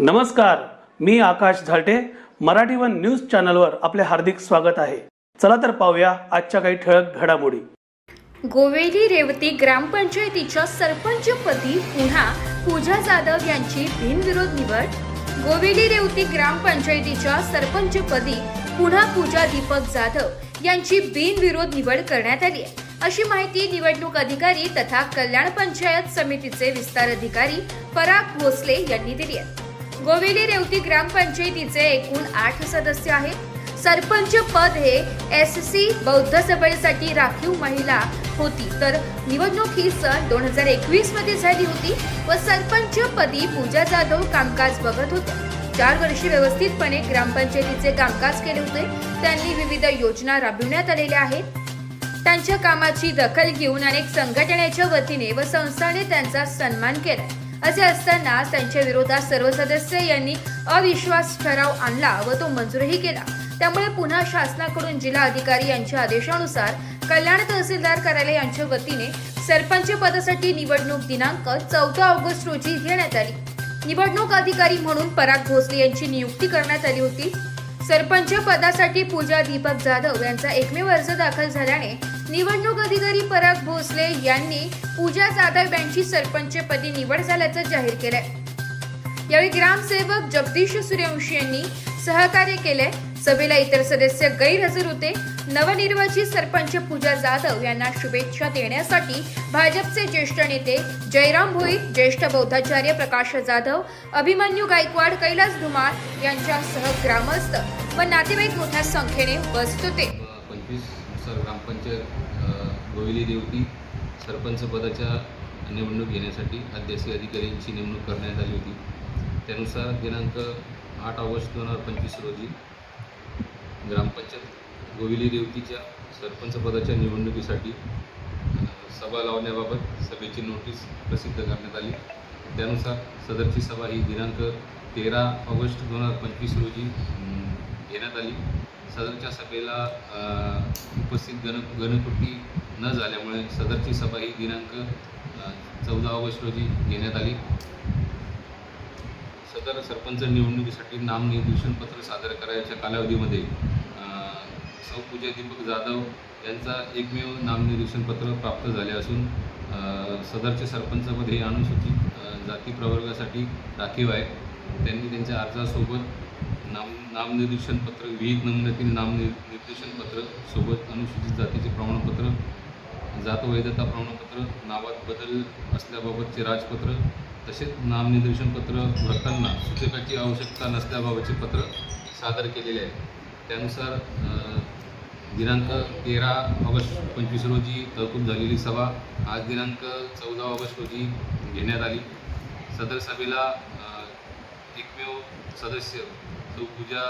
नमस्कार मी Akash Zalte. Marathi one news चॅनलवर आपले हार्दिक स्वागत आहे. चला तर पाहूया आजच्या काही ठळक घडामोडी. गोवेली रेवती ग्रामपंचायतीच्या सरपंचपदी पुन्हा पूजा जाधव यांची बिनविरोध निवड. गोवेली रेवती ग्रामपंचायतीच्या सरपंचपदी पुन्हा पूजा दीपक जाधव यांची बिनविरोध निवड करण्यात आली आहे. अशी माहिती निवडणूक अधिकारी तथा कल्याण पंचायत समितीचे विस्तार अधिकारी पराग भोसले यांनी दिली आहे. गोविली रेवती ग्रामपंचायतीचे एकूण आठ सदस्य आहेत. सरपंच पद हे एस सी बौद्ध सभेसाठी राखीव महिला होती. तर निवडणूक ही सन दोन हजार एकवीसमध्ये झाली होती व सरपंच पदी पूजा जाधव कामकाज बघत होत्या चार वर्षे व्यवस्थितपणे ग्रामपंचायतीचे कामकाज केले होते. त्यांनी विविध योजना राबविण्यात आलेल्या आहेत. त्यांच्या कामाची दखल घेऊन अनेक संघटनेच्या वतीने व संस्थाने त्यांचा सन्मान केला. असे असताना त्यांच्या विरोधात सर्व सदस्य यांनी अविश्वास ठराव आणला व तो मंजूरही केला. त्यामुळे पुन्हा शासनाकडून जिल्हा अधिकारी यांच्या आदेशानुसार कल्याण तहसीलदार कार्यालय यांच्या वतीने सरपंच पदासाठी निवडणूक दिनांक चौदा ऑगस्ट रोजी घेण्यात आली. निवडणूक अधिकारी म्हणून पराग भोसले यांची नियुक्ती करण्यात आली होती. सरपंच पदासाठी पूजा दीपक जाधव यांचा एकमेव अर्ज दाखल झाल्याने निवडणूक अधिकारी पराग भोसले यांनी पूजा जाधव यांची सरपंचपदी निवड झाल्याचं जाहीर केलंय. यावेळी ग्रामसेवक जगदीश सूर्यवंशी यांनी सहकार्य केले सभेला इतर सदस्य गैरहजर होते. नवनिर्वाचित सरपंच पूजा जाधव यांना शुभेच्छा देण्यासाठी भाजपचे ज्येष्ठ नेते जयराम भोईर ज्येष्ठ बौद्धाचार्य प्रकाश जाधव अभिमन्यू गायकवाड कैलास धुमाळ यांच्यासह ग्रामस्थ व नातेवाईक मोठ्या संख्येने उपस्थित होते. पंचवीस ग्रामपंचायत गोविली देवती सरपंच पदाच्या निवडणूक घेण्यासाठी अध्यासी अधिकाऱ्यांची नेमणूक करण्यात आली होती. त्यानुसार दिनांक आठ ऑगस्ट दोन हजार पंचवीस रोजी ग्रामपंचायत गोविली देवतीच्या सरपंचपदाच्या निवडणुकीसाठी सभा लावण्याबाबत सभेची नोटीस प्रसिद्ध करण्यात आली. त्यानुसार सदरची सभा ही दिनांक तेरा ऑगस्ट दोन हजार पंचवीस रोजी घेण्यात आली. सदरच्या सभेला उपस्थित गण गणकृती न झाल्यामुळे सदरची सभा ही दिनांक चौदा ऑगस्ट रोजी घेण्यात आली. सदर सरपंच निवडणुकीसाठी नामनिर्देशन पत्र सादर करायच्या कालावधीमध्ये सौ पूजा दीपक जाधव यांचा एकमेव नामनिर्देशन पत्र प्राप्त झाले असून सदरच्या सदरचे हे अनुसूचित जाती प्रवर्गासाठी राखीव आहे त्यांनी त्यांच्या अर्जासोबत नाम नामनिर्देशन पत्र विहित नमुन्यातील नामनिर् निर्देशन पत्र सोबत अनुसूचित जातीचे प्रमाणपत्र जात वैधता प्रमाणपत्र नावात बदल असल्याबाबतचे राजपत्र तसेच नामनिर्देशन पत्र भरताना सूचकाची आवश्यकता नसल्याबाबतचे पत्र सादर केलेले आहे त्यानुसार दिनांक तेरा ऑगस्ट पंचवीस रोजी तहकूब झालेली सभा आज दिनांक चौदा ऑगस्ट रोजी घेण्यात आली. सदर सभेला एकमेव सदस्य सौ पूजा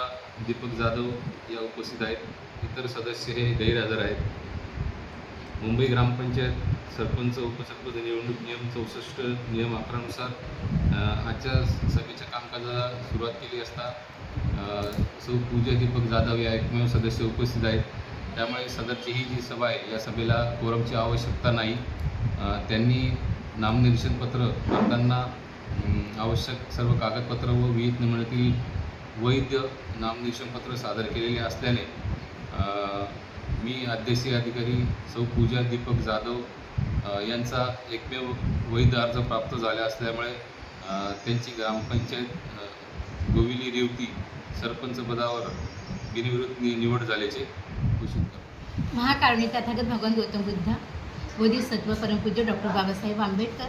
दीपक जाधव या उपस्थित आहेत. इतर सदस्य हे गैरहजर आहेत. मुंबई ग्रामपंचायत सरपंच उपसरपंच निवडणूक नियम चौसष्ट नियम अकरानुसार आजच्या सभेच्या कामकाजाला सुरुवात केली असता सौ पूजा दीपक जाधव या एकमेव सदस्य उपस्थित आहेत. त्यामुळे सदरची ही जी सभा आहे या सभेला कोरमची आवश्यकता नाही. त्यांनी नामनिर्देशन पत्र भरताना आवश्यक सर्व कागदपत्र व विहित नमुन्यातील वैध नामनिर्देशन पत्र सादर केलेले असल्याने मी अध्यक्षीय अधिकारी सौ. पूजा दीपक जाधव यांचा एकमेव वैध अर्ज प्राप्त झाला असल्यामुळे त्यांची ग्रामपंचायत गोविली रेवती सरपंच पदावर बिनविरोध नि निवड झाल्याचे महाकारणी महाकारुणी तथागत भगवान गौतम बुद्ध बोधिसत्व परमपूज्य डॉक्टर बाबासाहेब आंबेडकर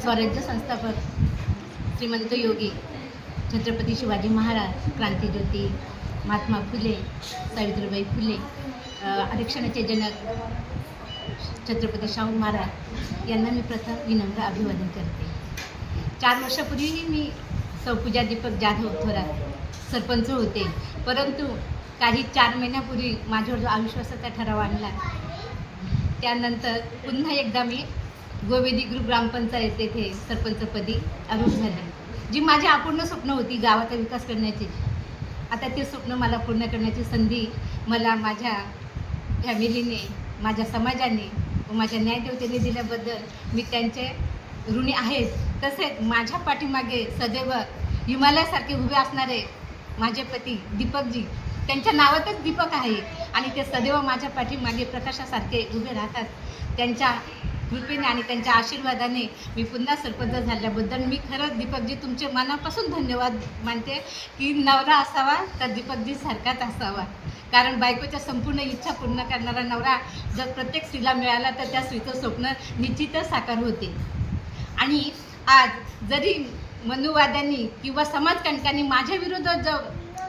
स्वराज्य संस्थापक श्रीमंत योगी छत्रपती शिवाजी महाराज क्रांतीज्योती महात्मा फुले सावित्रीबाई फुले आरक्षणाचे जनक छत्रपती शाहू महाराज यांना मी प्रथम विनम्र अभिवादन करते. चार वर्षापूर्वीही मी सौपूजा दीपक जाधव थोरात सरपंच होते परंतु काही चार महिन्यापूर्वी माझ्यावर जो अविश्वासाचा ठराव आणला. त्यानंतर पुन्हा एकदा मी गोवेदी ग्रुप ग्रामपंचायत येथे सरपंचपदी अरुण झाले. जी माझी अपूर्ण स्वप्न होती गावाचा विकास करण्याची. आता ते स्वप्न मला पूर्ण करण्याची संधी मला माझ्या फॅमिलीने माझ्या समाजाने व माझ्या न्यायदेवतेने दिल्याबद्दल मी त्यांचे ऋणी आहेत. तसेच माझ्या पाठीमागे सदैव हिमालयासारखे उभे असणारे माझे पती दीपकजी त्यांच्या नावातच दीपक आहे. आणि ते सदैव माझ्या पाठीमागे प्रकाशासारखे उभे राहतात. त्यांच्या कृपेने आणि त्यांच्या आशीर्वादाने मी पुन्हा सरपंच झाल्याबद्दल मी खरंच दीपकजी तुमचे मनापासून धन्यवाद मानते की नवरा असावा तर दीपकजी सारखाच असावा. कारण बायकोच्या संपूर्ण इच्छा पूर्ण करणारा नवरा जर प्रत्येक स्त्रीला मिळाला तर त्या स्त्रीचं स्वप्न निश्चितच साकार होते. आणि आज जरी मनुवाद्यांनी किंवा समाजकंटकांनी माझ्या विरोधात जो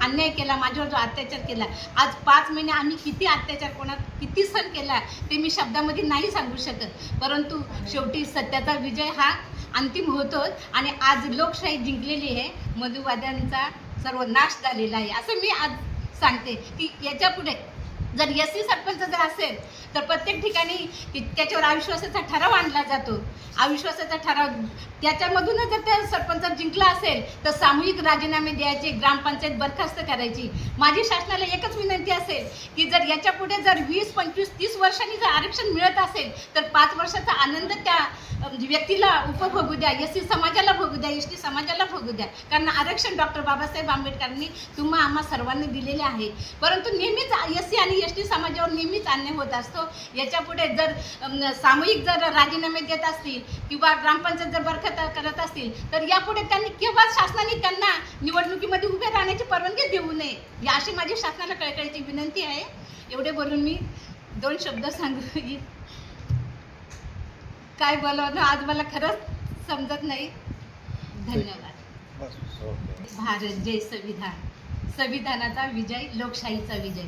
अन्याय केला माझ्यावर जो अत्याचार केला. आज पाच महिने आम्ही किती अत्याचार कोणात किती सण केला ते मी शब्दामध्ये नाही सांगू शकत. परंतु शेवटी सत्याचा विजय हा अंतिम होतोच. आणि आज लोकशाही जिंकलेली आहे. मधुवाद्यांचा सर्व नाश झालेला आहे. असं मी आज सांगते की याच्यापुढे जर एस सी सरपंच जर असेल तर प्रत्येक ठिकाणी त्याच्यावर अविश्वासाचा ठराव आणला जातो. अविश्वासाचा ठराव त्याच्यामधूनच जर त्या सरपंच जिंकला असेल तर सामूहिक राजीनामे द्यायचे ग्रामपंचायत बरखास्त करायची. माझी शासनाला एकच विनंती असेल की जर याच्यापुढे जर वीस पंचवीस तीस वर्षांनी जर आरक्षण मिळत असेल तर पाच वर्षाचा आनंद त्या म्हणजे व्यक्तीला उपभोगू द्या एस सी समाजाला भोगू द्या एस टी समाजाला भोगू द्या. कारण आरक्षण डॉक्टर बाबासाहेब आंबेडकरांनी तुम्हा आम्हा सर्वांनी दिलेले आहे. परंतु नेहमीच एस सी आणि एस टी समाजावर नेहमीच अन्याय होत असतो. याच्यापुढे जर सामूहिक जर राजीनामे देत असतील किंवा ग्रामपंचायत जर बरखास्त करत असतील तर यापुढे त्यांनी केव्हा शासनाने त्यांना निवडणुकीमध्ये उभे राहण्याची परवानगी देऊ नये. ही अशी माझी शासनाला कळकळीची विनंती आहे. एवढे बोलून मी दोन शब्द सांगू. काय बोलावं आज मला खरंच समजत नाही. धन्यवाद. भारत जय संविधान. संविधानाचा विजय लोकशाहीचा विजय.